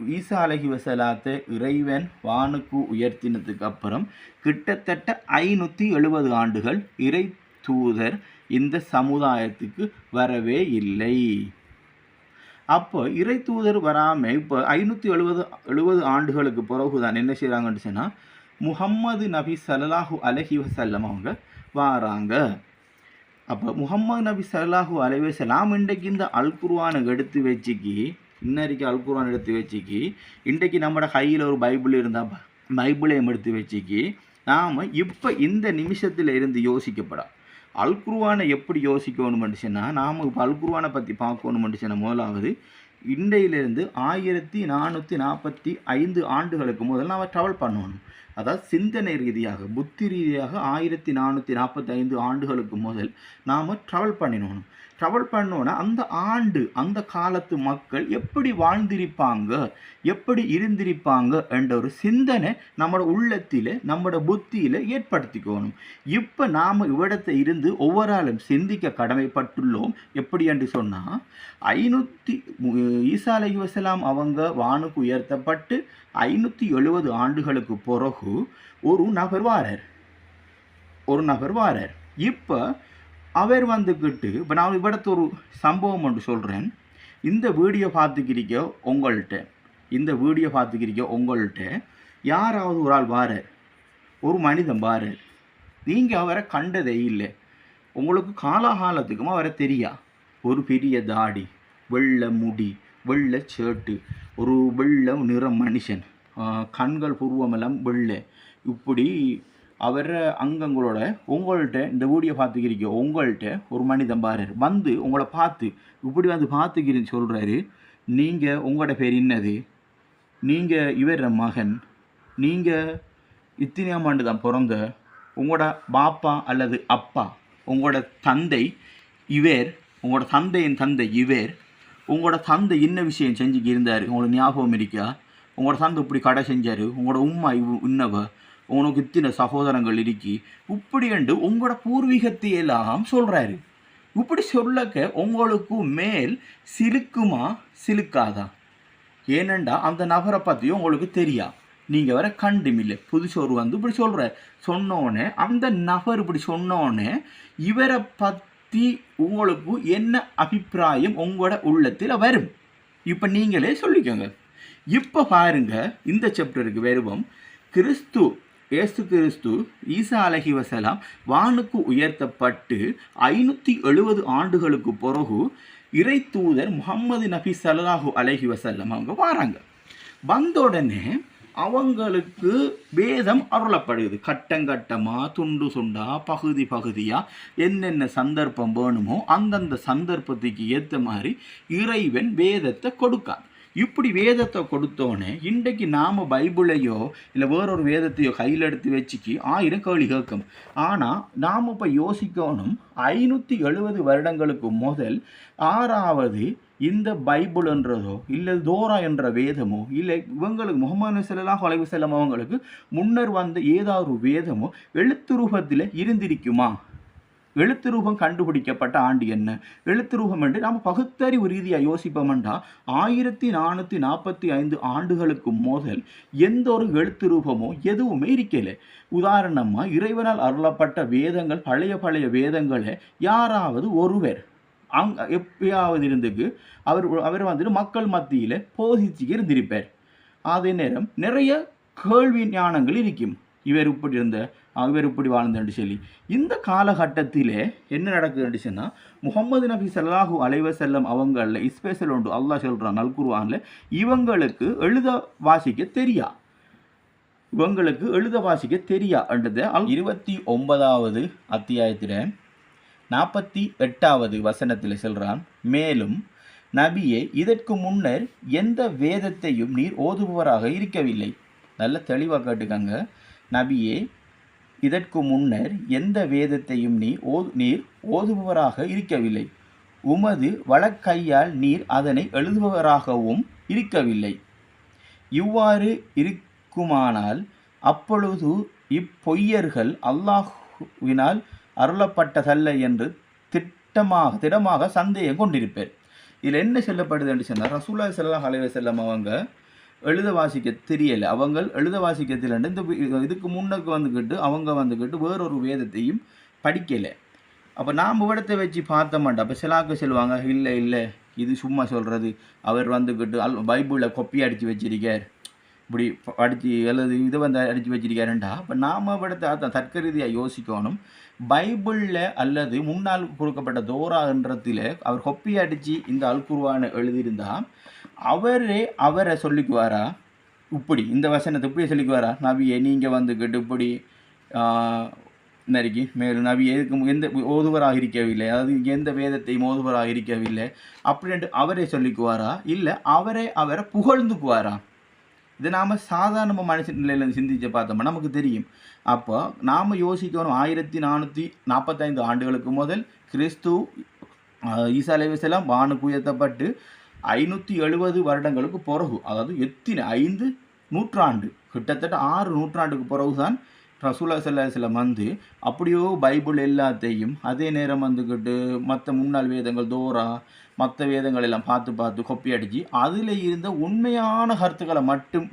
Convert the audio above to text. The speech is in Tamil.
ஈசா அலஹி வசலாத்தை இறைவன் வானுக்கு உயர்த்தினதுக்கு அப்புறம் கிட்டத்தட்ட ஐநூற்றி எழுபது ஆண்டுகள் இறை தூதர் இந்த சமுதாயத்துக்கு வரவே இல்லை. அப்போ இறை தூதர் வராமல் இப்போ ஐநூற்றி எழுபது எழுபது ஆண்டுகளுக்கு பிறகு தான் என்ன செய்கிறாங்கன்னு சொன்னால் முகம்மது நபி ஸல்லல்லாஹு அலஹி வசல்லம் அவங்க வாராங்க. அப்போ முஹம்மது நபி ஸல்லல்லாஹு அலஹி வசலாம் இன்றைக்கு இந்த அல் குர்ஆனை எடுத்து வச்சுக்கி இன்னைக்கு அல்குரான் எடுத்து வச்சுக்கி இன்றைக்கு நம்மட கையில் ஒரு பைபிள் இருந்தால் பைபிளையும் எடுத்து வச்சுக்கி நாம் இப்போ இந்த நிமிஷத்தில் இருந்து யோசிக்கப்படா. அல் எப்படி யோசிக்கணும் சொன்னால் நாம் இப்போ அல்குருவானை பற்றி பார்க்கணும் பண்ணிச்சுன்னா முதலாவது இன்றையிலிருந்து ஆயிரத்தி நானூற்றி நாற்பத்தி ஐந்து ஆண்டுகளுக்கு முதல் நாம் ட்ராவல் பண்ணணும். அதாவது சிந்தனை ரீதியாக புத்தி ரீதியாக ஆயிரத்தி நானூற்றி நாற்பத்தி ஐந்து ஆண்டுகளுக்கு முதல் நாம் ட்ராவல் பண்ணினோம் ட்ராவல் பண்ணோன்னா அந்த ஆண்டு அந்த காலத்து மக்கள் எப்படி வாழ்ந்திருப்பாங்க எப்படி இருந்திருப்பாங்க என்ற ஒரு சிந்தனை நம்மளோட உள்ளத்தில் நம்மளோட புத்தியில் ஏற்படுத்திக்கணும். இப்போ நாம் இவ்விடத்தை இருந்து ஒவ்வொரு ஆளும் சிந்திக்க கடமைப்பட்டுள்ளோம். எப்படி என்று சொன்னால் ஐநூற்றி ஈசா அலைஹி அவங்க வானுக்கு உயர்த்தப்பட்டு ஐநூற்றி எழுபது ஆண்டுகளுக்கு பிறகு ஒரு நபர் வாரர் ஒரு நபர் வாரர் இப்போ அவர் வந்துக்கிட்டு இப்போ நான் இவ்விடத்து ஒரு சம்பவம் ஒன்று சொல்கிறேன் இந்த வீடியோ பார்த்துக்கிறீங்க உங்கள்கிட்ட இந்த வீடியோ பார்த்துக்கிறீங்க உங்கள்கிட்ட யாராவது ஒரு ஆள் வார ஒரு மனிதன் வார நீங்கள் அவரை கண்டதே இல்லை. உங்களுக்கு காலாகாலத்துக்கும் அவரை தெரியா? ஒரு பெரிய தாடி வெள்ளை முடி வெள்ளை சேட்டு ஒரு வெள்ளை நிற மனுஷன். கண்கள் புருவமெல்லாம் வெள்ளை. இப்படி அவர் அங்கங்களோட உங்கள்கிட்ட இந்த வீடியோ பார்த்துக்கிறீங்க உங்கள்கிட்ட ஒரு மனிதன் பாரு வந்து உங்களை பார்த்து இப்படி வந்து பார்த்துக்கிறேன்னு சொல்கிறாரு நீங்கள் உங்களோட பேர் என்னது? நீங்கள் இவர் மகன்? நீங்கள் இத்தனையாம் ஆண்டு தான் பிறந்த உங்களோட பாப்பா அல்லது அப்பா உங்களோட தந்தை இவர் உங்களோட தந்தையின் தந்தை இவர் உங்களோட தந்தை என்ன விஷயம் செஞ்சுக்கி இருந்தார்? உங்களுக்கு ஞாபகம் இருக்கா? உங்களோட தந்தை இப்படி கடை செஞ்சார்? உங்களோட உம்மா இவ் இன்னவ உனக்கு இத்தின சகோதரங்கள் இருக்கி இப்படி என்று உங்களோட பூர்வீகத்தை எல்லாம் சொல்கிறாரு இப்படி சொல்லக்க உங்களுக்கு மேல் சிலுக்குமா சிலுக்காதா? ஏனெண்டா அந்த நபரை பற்றியும் உங்களுக்கு தெரியா? நீங்கள் வர கண்டுமில்லை புதுசோர் வந்து இப்படி சொல்கிற சொன்னோடனே அந்த நபர் இப்படி சொன்னோடனே இவரை பற்றி உங்களுக்கு என்ன அபிப்பிராயம் உங்களோட உள்ளத்தில் வரும்? இப்போ நீங்களே சொல்லிக்கோங்க. இப்போ பாருங்க இந்த சாப்டருக்கு வருவோம். கிறிஸ்து ஏசு கிறிஸ்து ஈசா அலஹி வசலாம் வானுக்கு உயர்த்தப்பட்டு ஐநூற்றி எழுபது ஆண்டுகளுக்கு பிறகு இறை தூதர் முகம்மது நபி ஸல்லல்லாஹு அலைஹி வசல்லம் அவங்க வராங்க. வந்த உடனே அவங்களுக்கு வேதம் அருளப்படுது கட்டங்கட்டமாக துண்டு சுண்டாக பகுதி பகுதியாக என்னென்ன சந்தர்ப்பம் வேணுமோ அந்தந்த சந்தர்ப்பத்துக்கு ஏற்ற மாதிரி இறைவன் வேதத்தை கொடுக்காது இப்படி வேதத்தை கொடுத்தோன்னே இன்றைக்கு நாம் பைபிளையோ இல்லை வேறொரு வேதத்தையோ கையில் எடுத்து வச்சுக்கி ஆயிரம் கேள்வி கேட்கும். ஆனால் நாம் இப்போ யோசிக்கணும் ஐநூற்றி எழுபது வருடங்களுக்கு முதல் ஆறாவது இந்த பைபிள்ன்றதோ இல்லை தோரா என்ற வேதமோ இல்லை இவங்களுக்கு முகமது செல்லலாம் கொலைவு வஸல்லம் அவங்களுக்கு முன்னர் வந்த ஏதாவது ஒரு வேதமோ எழுத்து ரூபத்தில் இருந்திருக்குமா? எழுத்து ரூபம் கண்டுபிடிக்கப்பட்ட ஆண்டு என்ன? எழுத்து ரூபம் என்று நாம் பகுத்தறிவு ரீதியாக யோசிப்போம்டா ஆயிரத்தி நானூற்றி நாற்பத்தி ஐந்து ஆண்டுகளுக்கு முதல் எந்த ஒரு எழுத்து ரூபமோ எதுவுமே இருக்கல உதாரணமாக இறைவனால் அருளப்பட்ட வேதங்கள் பழைய பழைய வேதங்களை யாராவது ஒருவர். அங் எப்பயாவது இருந்துக்கு அவர் அவர் வந்துட்டு மக்கள் மத்தியில் போதிச்சு இருந்திருப்பார். அதே நேரம் நிறைய கேள்வி ஞானங்கள் இருக்கும். இவர் இப்படி இருந்த இவர் இப்படி வாழ்ந்தன்னு சொல்லி. இந்த காலகட்டத்திலே என்ன நடக்குதுன்னு சொன்னால் முகமது நபி சல்லாஹூ அலைவ செல்லம் அவங்களில் ஸ்பெஷல் உண்டு அல்லாஹ் சொல்கிறான் நல்குருவானில் இவங்களுக்கு எழுத வாசிக்க தெரியா? இவங்களுக்கு எழுத வாசிக்க தெரியா என்றதை இருபத்தி ஒன்பதாவது அத்தியாயத்தில் நாற்பத்தி எட்டாவது வசனத்தில் சொல்கிறான் மேலும் நபியே இதற்கு முன்னர் எந்த வேதத்தையும் நீர் ஓதுபவராக இருக்கவில்லை. நல்ல தெளிவாக கேட்டுக்கங்க. நபியே இதற்கு முன்னர் எந்த வேதத்தையும் நீ ஓ நீர் ஓதுபவராக இருக்கவில்லை. உமது வழக்கையால் நீர் அதனை எழுதுபவராகவும் இருக்கவில்லை. இவ்வாறு இருக்குமானால் அப்பொழுது இப்பொய்யர்கள் அல்லாஹுவினால் அருளப்பட்டதல்ல என்று திட்டமாக திடமாக சந்தேகம் கொண்டிருப்பர் இதில் என்ன சொல்லப்படுது என்று சொன்னால் ரசூல்லா ஸல்லல்லாஹு அலைஹி அவங்க எழுத வாசிக்க தெரியலை. அவங்க எழுத வாசிக்க தெரியல இந்த இதுக்கு முன்னுக்கு வந்துக்கிட்டு அவங்க வந்துக்கிட்டு வேறொரு வேதத்தையும் படிக்கலை. அப்போ நாம் விடத்தை வச்சு பார்த்த மாட்டோம். அப்போ சிலாக்கு சொல்லுவாங்க இல்லை இல்லை இது சும்மா சொல்கிறது அவர் வந்துக்கிட்டு அல் பைபிளில் கொப்பி அடித்து வச்சிருக்கார். இப்படி அடித்து அல்லது இதை வந்து அடித்து வச்சிருக்காருண்டா அப்போ நாம் விடத்தை அதான் தர்க்க ரீதியாக யோசிக்கணும். பைபிளில் அல்லது முன்னால் கொடுக்கப்பட்ட தோரான்றத்தில் அவர் கொப்பி அடித்து இந்த அல்குர்வானை எழுதியிருந்தால் அவரே அவரை சொல்லிக்குவாரா? இப்படி இந்த வசனத்தை இப்படி சொல்லிக்குவாரா? நபியை நீங்கள் வந்துக்கிட்டு இப்படி நறுக்கி மேலும் நபி எதுக்கு எந்த ஓதுவராக இருக்கவில்லை. அதாவது எந்த வேதத்தையும் ஓதுவராக இருக்கவில்லை. அப்படின்ட்டு அவரே சொல்லிக்குவாரா? இல்லை அவரே அவரை புகழ்ந்துக்குவாரா? இது நாம் சாதாரண மனுஷன் நிலையிலேருந்து சிந்திச்சு பார்த்தோம்னா நமக்கு தெரியும். அப்போ நாம் யோசிக்கணும் ஆயிரத்தி நானூற்றி நாற்பத்தைந்து ஆண்டுகளுக்கு முதல் கிறிஸ்து ஆஹ், ஈசா அலைவசெல்லாம் வானுக்கு உயர்த்தப்பட்டு ஐநூற்றி எழுபது வருடங்களுக்கு பிறகு அதாவது எத்தனை ஐந்து நூற்றாண்டு கிட்டத்தட்ட ஆறு நூற்றாண்டுக்கு பிறகு தான் ரசூலா சல்லாஹலம் வந்து அப்படியோ பைபிள் எல்லாத்தையும் அதே நேரம் வந்துக்கிட்டு மற்ற முன்னாள் வேதங்கள் தோரா மற்ற வேதங்கள் எல்லாம் பார்த்து பார்த்து கொப்பி அடித்து அதில் இருந்த உண்மையான கருத்துக்களை மட்டும்